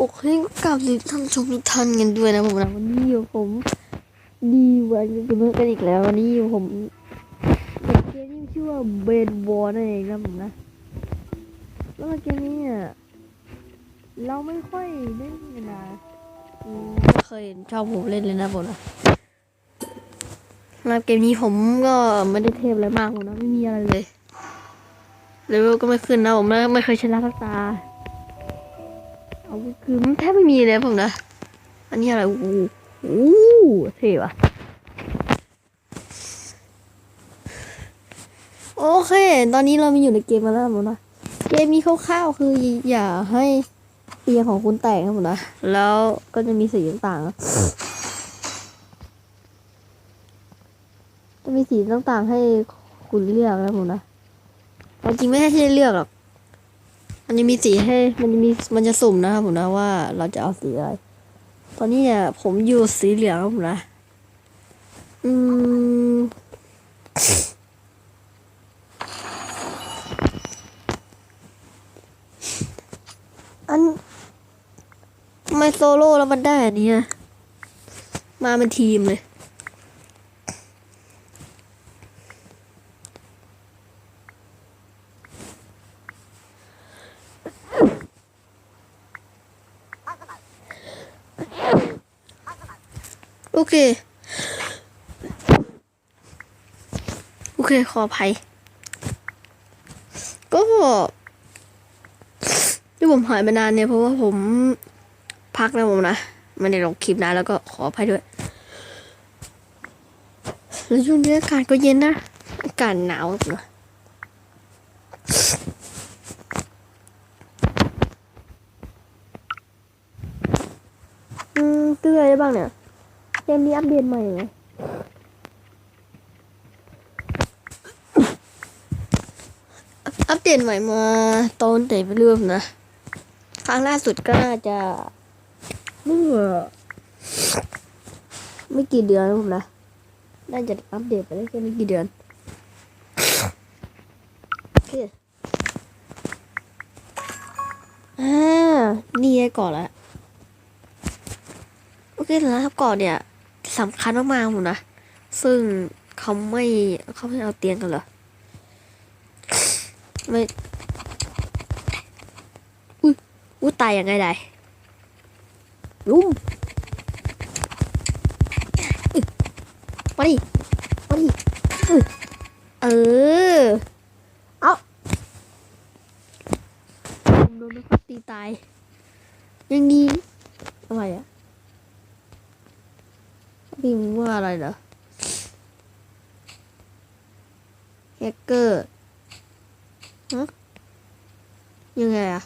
โอเคก็กลับท่านชมทุกท่านกันด้วยนะผมนะวันนี้อยู่ผมดีวันกันเมื่อกันอีกแล้ววันนี้อยู่ผมเกมนี้ชื่อว่าเบนวอร์นั่นเองนะผมนะแล้วเกมนี้เนี่ยเราไม่ค่อยเล่นกันนะไม่เคยเห็นชอบผมเล่นเลยนะผมนะแล้วเกมนี้ผมก็ไม่ได้เทพอะไรมากผมนะไม่มีอะไรเลยเลเวลก็ไม่ขึ้นนะผมนะไม่เคยชนะสักตา คือแทบไม่มีเลยผมนะ อันนี้อะไรอู้อู้เท่ว่ะโอเค ตอนนี้เรามีอยู่ในเกมมาแล้วผมนะ เกมนี้คร่าวๆคืออย่าให้เตียงของคุณแตกนะผมนะ แล้วก็จะมีสีต่างๆจะมีสีต่างๆให้คุณเลือกนะผมนะแต่จริงไม่ใช่เลือกหรอก มันจะมีสีให้ มันจะมี มันจะสุ่มนะครับผมนะว่าเราจะเอาสีอะไร ตอนนี้เนี่ยผมอยู่สีเหลืองครับผมนะ อืม อันทำไมโซโล่แล้วมันได้อันนี้มาเป็นทีมเลย เค โอเค ขออภัย ก็ที่ผมหายไปนานเนี่ยเพราะว่าผมพักนะผมนะไม่ได้ลงคลิปนานแล้วก็ขออภัยด้วย แล้วช่วงนี้อากาศก็เย็นนะ อากาศหนาวครับนะอืมเตื้ออะไรได้บ้างเนี่ย กมนี้อัปเดตใหม่ไหมอัปเดตใหม่มาตอนแต่ไปเรื่อยนะ ครั้งล่าสุดก็น่าจะเมื่อไม่กี่เดือนนะผมนะ น่าจะอัปเดตไปได้แค่ไม่กี่เดือนโอเคอ่านี่ไงก่อนละโอเคแล้วครับก่อนเนี่ย สำคัญมากๆผมนะ ซึ่งเขาไม่เขาไม่เอาเตียงกันเหรอ ไม่อุ้ยอุ้ยตายยังไงได้ลุมอึมาดิมาดิอึเออ เอาผมโดนนักตีตาย ยังดีอะไรอะ พิมพ์ว่าอะไรเหรอแฮกเกอร์ฮะยังไงอะ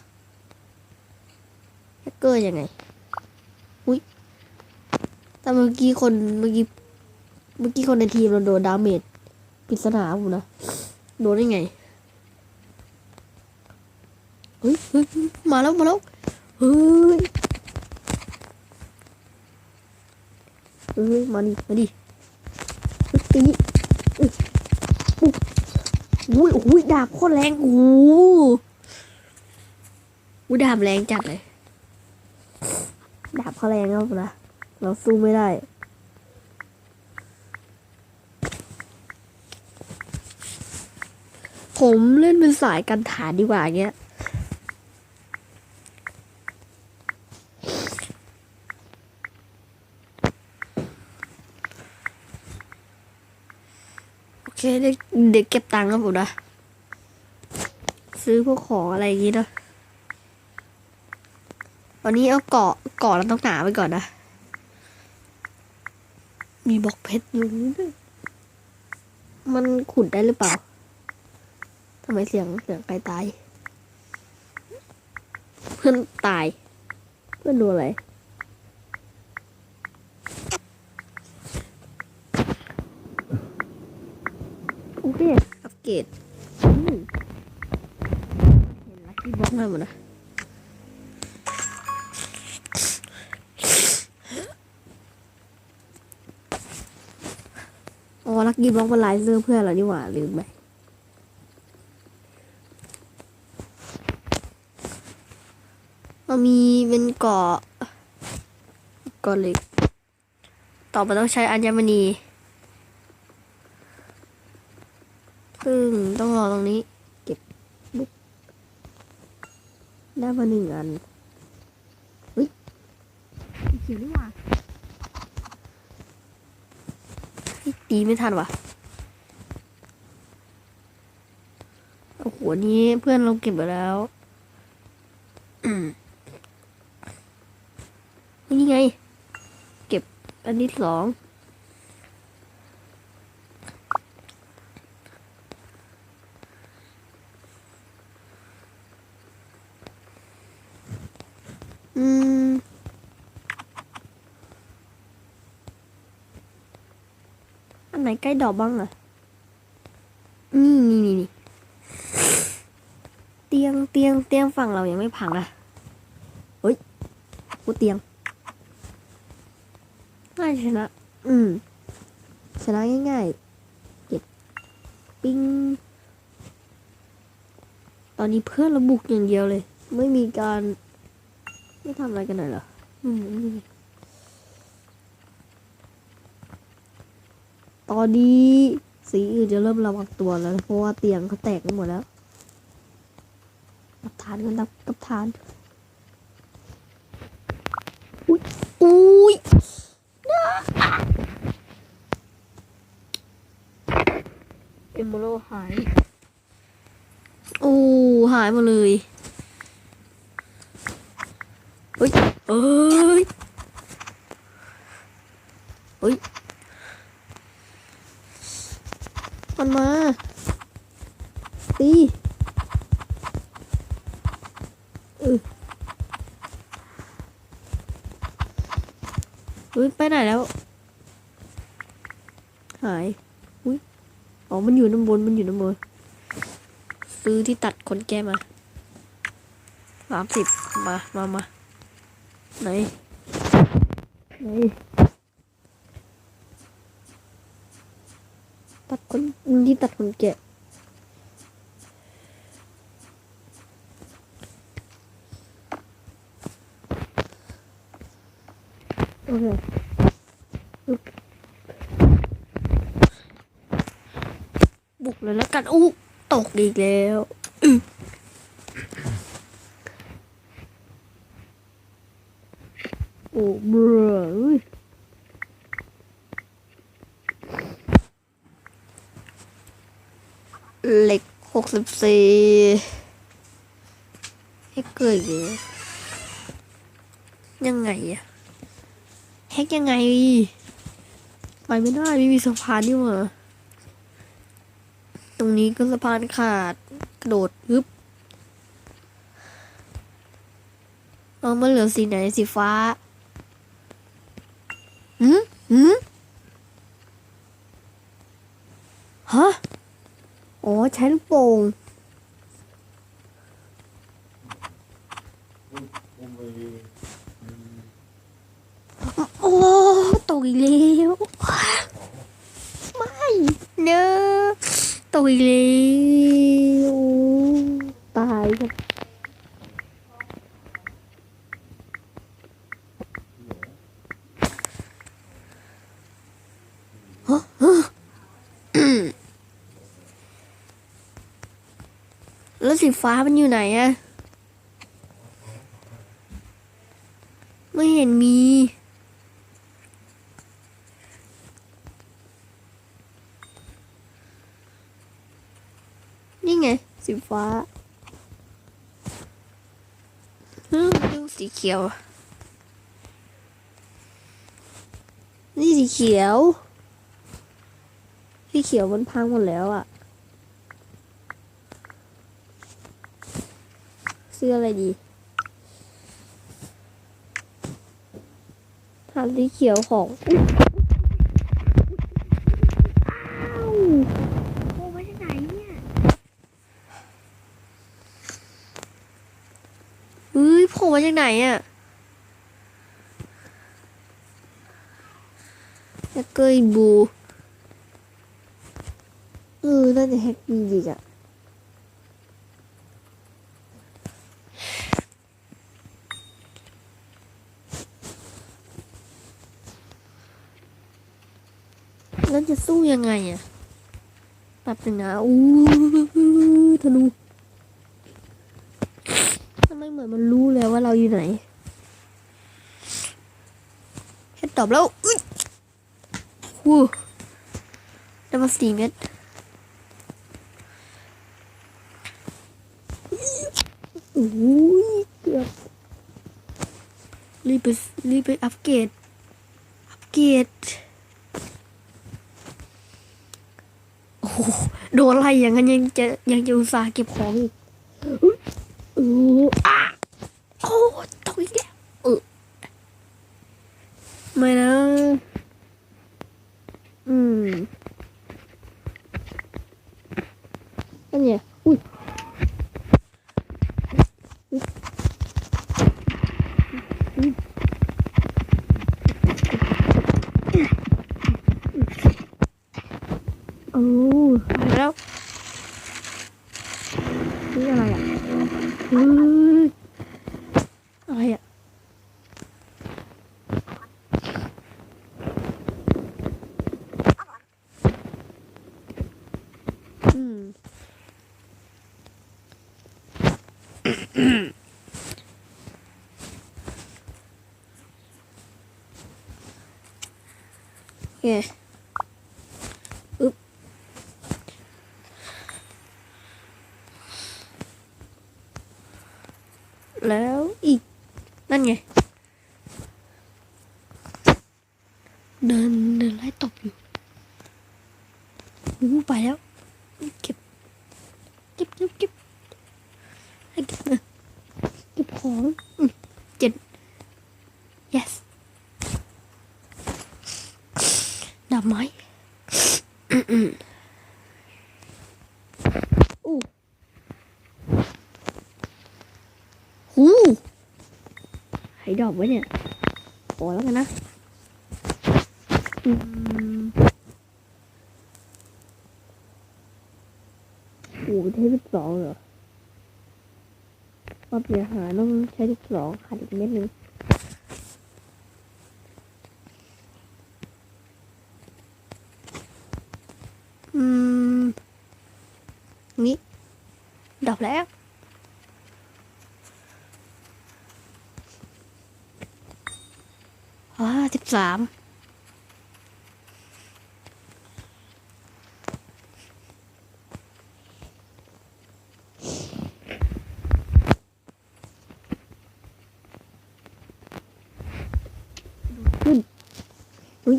แฮกเกอร์ยังไง อุ้ยแต่เมื่อกี้คนเมื่อกี้เมื่อกี้คนในทีมเราโดนดาเมจปริศนาผมนะ โดนได้ไงเฮ้ยมาแล้ว มาแล้ว เฮ้ย เอ้ยมาดิมาดิตีอุ๊ยอุ้ยอุ้ยดาบโคตรแรงโอ้โหอุ้ยดาบแรงจัดเลย ดาบเขาแรงครับนะเราสู้ไม่ได้ผมเล่นเป็นสายกันฐานดีกว่าเงี้ย โอเค เด็กเกเก็บตังค์ครับผมนะ ซื้อพวกของอะไรอย่างงี้เนะวันนี้เอาเกาะเกาะเราต้องหนาไปก่อนนะ มีบล็อกเพชรอยู่นี่ด้วยมันขุดได้หรือเปล่าทำไมเสียงเสียงใครตาย เพื่อนตาย เพื่อนดูอะไร โอเค อัป เกรดอืมเห็นลักกี้บ็อกมาหมดนะอ๋อลักกี้บ็อกมันลายเสื้อเพื่อนเรานี่หว่าลืมไปเรามีเป็นเกาะเกาะเหล็ก ต่อไปต้องใช้อัญมณี ซึ่งต้องรอตรงนี้ เก็บบุ๊กได้มาหนึ่งอันเขียวดีกว่าเฮ้ยตีไม่ทันว่ะโอ้โหนี้เพื่อนเราเก็บไปแล้วนี่ไง เก็บอันที่สอง อืมอันไหนใกล้ดอกบ้างอะนี่นี่นี่นี่เตียงเตียงเตียงฝั่งเรายังไม่พังอะเฮ้ยกูเตียงง่ายชนะ อืมชนะง่ายๆเก็บปิ้งตอนนี้เพื่อนราบุกอย่างเดียวเลย ไม่มีการ ไม่ทำอะไรกันหน่อยเหรอ อืมนี่ไงตอนนี้สีอื่นจะเริ่มระวังตัวแล้วนะเพราะว่าเตียงเขาแตกกันหมดแล้ว กับฐานกันดับกับฐาน อุ้ยอุ้ยเอมโบโลหาย โอ้ หายหมดเลย เฮ้ยเอ้ยเฮ้ย มันมา ตีเออเฮ้ยไปไหนแล้ว หาย อุ้ยอ๋อ มันอยู่น้ำบน มันอยู่น้ำบน ซื้อที่ตัดขนแกมาสามสิบมา มา มา ไหน ไหนตัดขนที่ตัดขนแกะโอเคบบุกเลยแล้วกันอู้ตกอีกแล้วอืมโอ้ เบื่อเอ้ยเหล็กหกสิบสี่ให้เกอีกแล้วยังไงอะแฮกยังไง ไปไม่ได้ไม่มีสะพานนี่หว่าตรงนี้ก็สะพานขาดกระโดดฮึบเอามาเหลือสีไหนสีฟ้า หืมหืมฮะอ๋อใช้ลูกโป่งโอ้ตกอีกแล้วไม่เนอะตกอีกแล้วตายครับฮะฮะอืม แล้วสีฟ้ามันอยู่ไหนอะไม่เห็นมี นี่ไง สีฟ้าฮึดูสีเขียว นี่สีเขียว สีเขียวมันพังหมดแล้วอะ ซื้ออะไรดีหาสีเขียวของอ้าวโอ้มาจากไหนเนี่ยเฮ้ยโผล่มาจากไหนอะแฮกเกอร์บู เออ น่าจะแฮกดีดีอะ แล้วจะสู้ยังไงอะแป๊บหนึ่งนะอู้ธนูทำไมเหมือนมันรู้แล้วว่าเราอยู่ไหนเฮ็ดตอบแล้วอุ้ยวู้ได้มาสี่เม็ดโอ้ยเกือบรีบไปรีบไปอัปเกรดอัปเกรด โอ้ โหโดนอะไรอย่างนั้นยังจะยังจะอุตส่าห์เก็บของอีกอุ๊ยเอออะโอ้ตกอีกแล้วเออไม่นะ อืมอันเนี้ยอุ้ยอุ๊ยอุ๊ยโอ้ไปแล้วนี่อะไรอะอืออะไรอะ อืม โอ เคอึ๊บแล้วอีก นั่นไงเดินเดินไล่ตบอยู่อู้ไปแล้ว เก็บ เก็บเก็บเก็บให้ก็บนะเก็บของอืมเจ็ด yes ดาบไม้อืมอืมอู้หูให้ ดอกไว้เนี่ยพอแล้วกันนะอืมโอ้ใช้สิบสองเหรอรอบเสียหายต้องใช้สิบสองขาดอีกเม็ดนึงอืมงี้ดับแล้วอ่า สิบสามขึ้นอุ้ย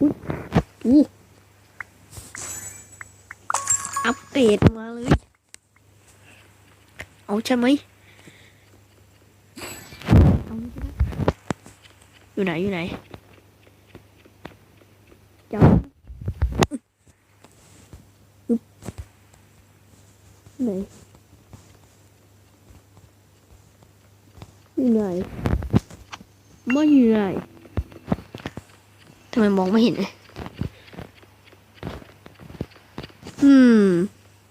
อุ้ยอู้อัปเดตมาเลย เอาใช่ไหมเอาใช่ไหม อยู่ไหนอยู่ไหนจับอึ๊บไหนอยู่ไหนไม่อยู่ไหนทำไมมองไม่เห็นเลย อืม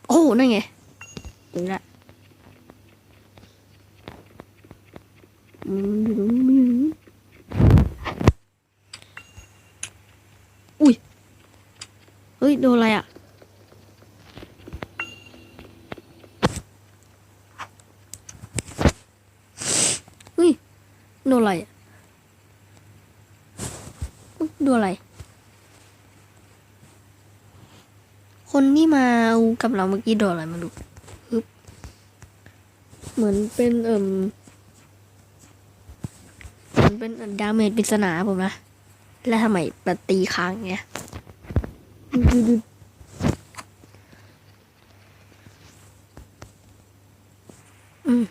โอ้ นั่นไงเจอละมันอยู่ตรงนี้มันอยู่ตรงนี้ อุ้ย เฮ้ย โดนอะไรอะ เฮ้ย โดนอะไรอะอุ๊ยโดนอะไร คนที่มาเอากับเราเมื่อกี้โดนอะไรมาดูฮึบเหมือนเป็นเอ่มเหมือนเป็นดาเมจปริศนาผมนะ แล้วทำไมปตีค้างเงี้ยดูดูอืม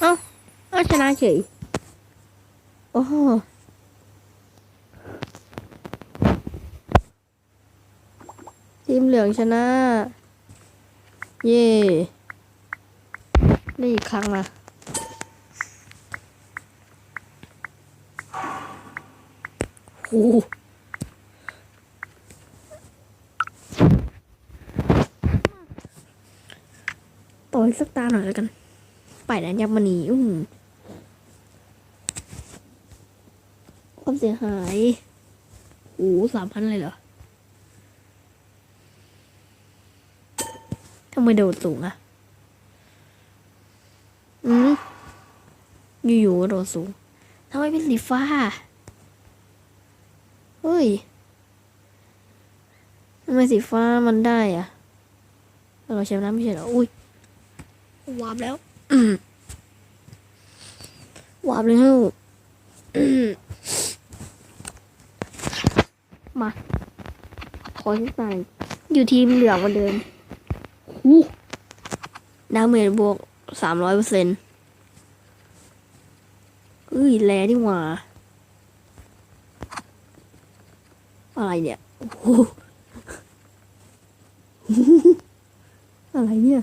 เอ้าเอ้าชนะเฉย โอ้โหทีมเหลืองชนะ เย่ได้อีกครั้งนะ ภูต่อยสักตาหน่อยแล้วกัน ไปแล้วยับมันีอืมความเสียหาย โอ้โหสามพันเลยเหรอ ทำไมโดดสูงอะอืมอยู่ๆโดดสูงทำไมเป็นสีฟ้า เฮ้ยทำไมสีฟ้ามันได้อะเราใช้น้ำไม่ใช่เหรอ อุ้ยวาบแล้วอืมวาบแล้วอืมมา ขอที่ใส่อยู่ทีมเหลืองเหมาเดิมอู้ดาเมจบวกสามร้อยเปอร์เซ็นต์เอ้ยแลนี่หว่า อะไรเนี่ยโอ้โหอะไรเนี่ย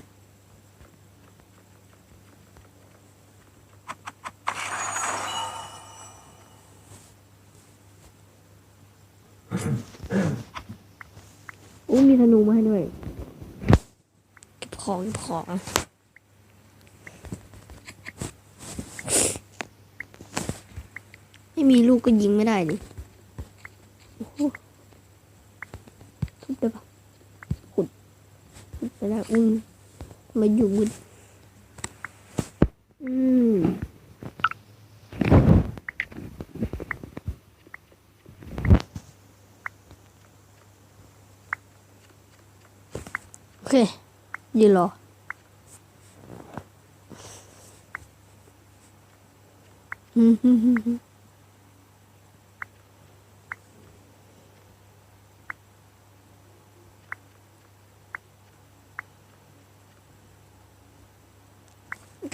อู้มีธนูมาให้ด้วยเก็บของเก็บของไม่มีลูกก็ยิงไม่ได้ดิโอ้โหทุบได้ปะขุดขุดไปแล้วอืมทำไมาอยู่มืดอืมโอเคยืนรออืม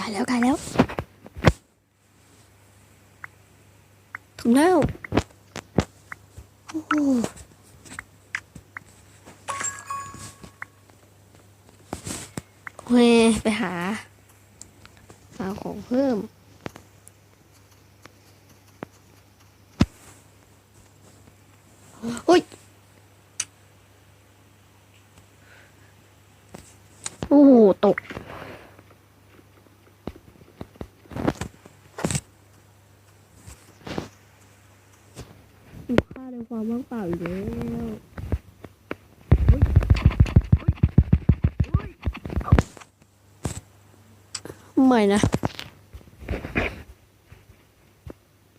กายแล้วกายแล้วถึงแล้วโอ้ไปหาหาของเพิ่ม เฮ้ย โอ้โห ตก ถูกฆ่าในความว่างเปล่าอีกแล้วไม่นะ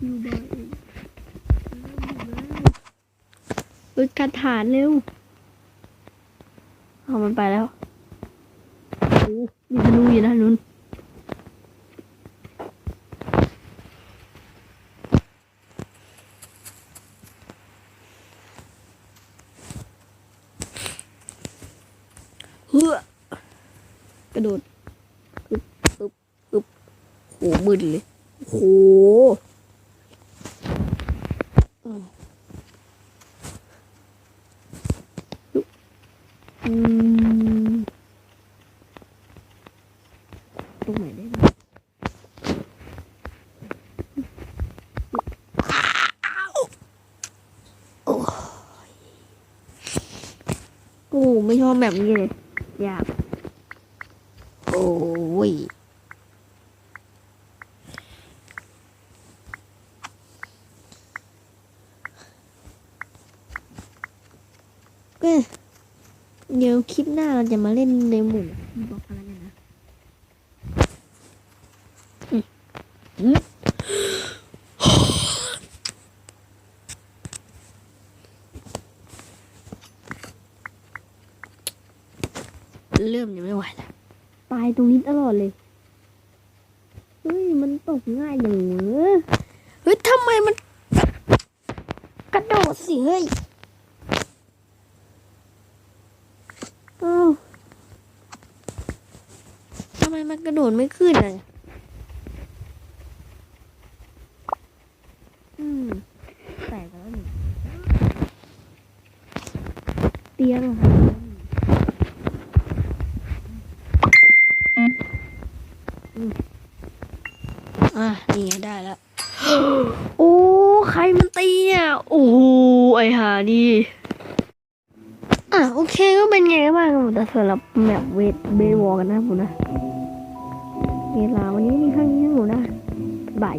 อยู่บ้านเองเฮ้ยการฐานเร็วเอามันไปแล้วโอ้มีธนูอยู่นะนุน เฮ้อกระโดดปึ๊บปึ๊บปึ๊บโหมึนเลยโหอืมอืมตรงไหนได้บ้างโอ้โอ้ไม่ชอบแบบนี้เลย อยาก โอ้ย ก็เดี๋ยวคลิปหน้าเราจะมาเล่นในหมู่บอกกันแล้วกันนะอืมอืมเริ่มยังไม่ไหวแล้วตายตรงนี้ตลอดเลย เฮ้ย มันตกง่ายอย่างเว้ยเฮ้ยทำไมมัน กระโดดสิ เฮ้ย อ้าวทำไมมันกระโดดไม่ขึ้นเลยอืมแตกแล้วนี่เตียงอะค่ะอืมอะนี่ไงได้แล้ว โอ้ ใครมันตีอะโอ้โหไอหานี่อะโอเคก็เป็นไงบ้างครับผมแต่สำหรับแมปเวทเบสวอลกันนะผมนะ เวลาวันนี้มีแค่นี้นะผมนะบาย